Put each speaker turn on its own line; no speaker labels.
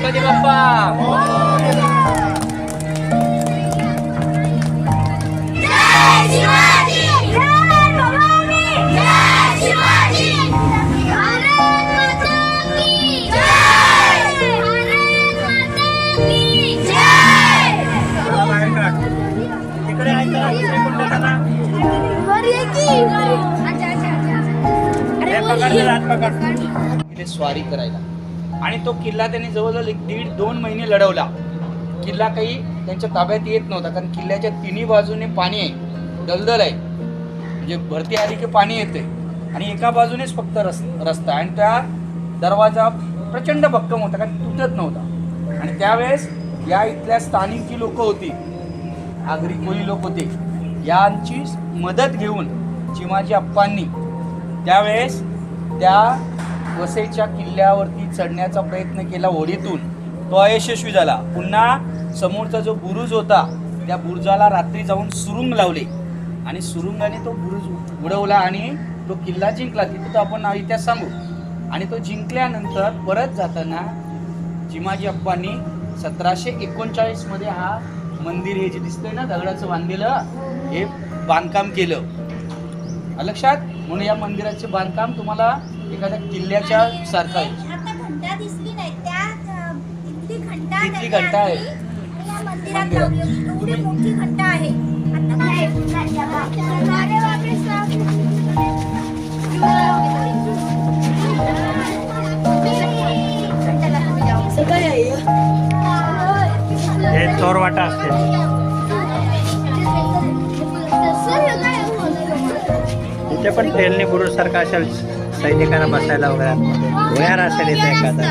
गणपती बाप्पा स्वारी करायला. आणि तो किल्ला त्यांनी जवळजवळ एक दीड दोन महिने लढवला. किल्ला काही त्यांच्या ताब्यात येत नव्हता कारण किल्ल्याच्या तिन्ही बाजूने पाणी आहे. दलदल आहे. म्हणजे भरती आली की पाणी येते आणि एका बाजूनेच फक्त रस रस्ता आणि त्या दरवाजा प्रचंड भक्कम होता कारण तुटत नव्हता. आणि त्यावेळेस या इथल्या स्थानिक जी लोक होती. आगरी कोळी लोक होते. यांची मदत घेऊन चिमाजी अप्पांनी त्यावेळेस त्या वसईच्या किल्ल्यावरती चढण्याचा प्रयत्न केला होडीतून तो अयशस्वी झाला. पुन्हा समोरचा जो बुरुज होता त्या बुरुजाला रात्री जाऊन सुरुंग लावले. आणि सुरुंगाने तो बुरुज उडवला आणि तो किल्ला जिंकला. तिथं तो आपण इतिहास सांगू. आणि तो जिंकल्यानंतर परत जाताना चिमाजी अप्पांनी सतराशे एकोणचाळीसमध्ये हा मंदिर हे जे दिसतंय ना दगडाचं बांधलेलं हे बांधकाम केलं. लक्षात? म्हणून या मंदिराचे बांधकाम तुम्हाला एखाद्या किल्ल्याच्या सारखं आहे.
आता घंटा दिसली नाही त्या अ, तिथली घंटा
तिथली
त्यांनी
घंटा आहे.
आणली आणि या मंदिरात
मंदिरात.
लावली होती. एवढी मोठी घंटा आहे. आता काय अरे बापरे,
हे चोरवाटा असते इथे पण टेलनी बुरुज सारखा असेल. saya ini karena masalah orang. Wira saya ini
kata.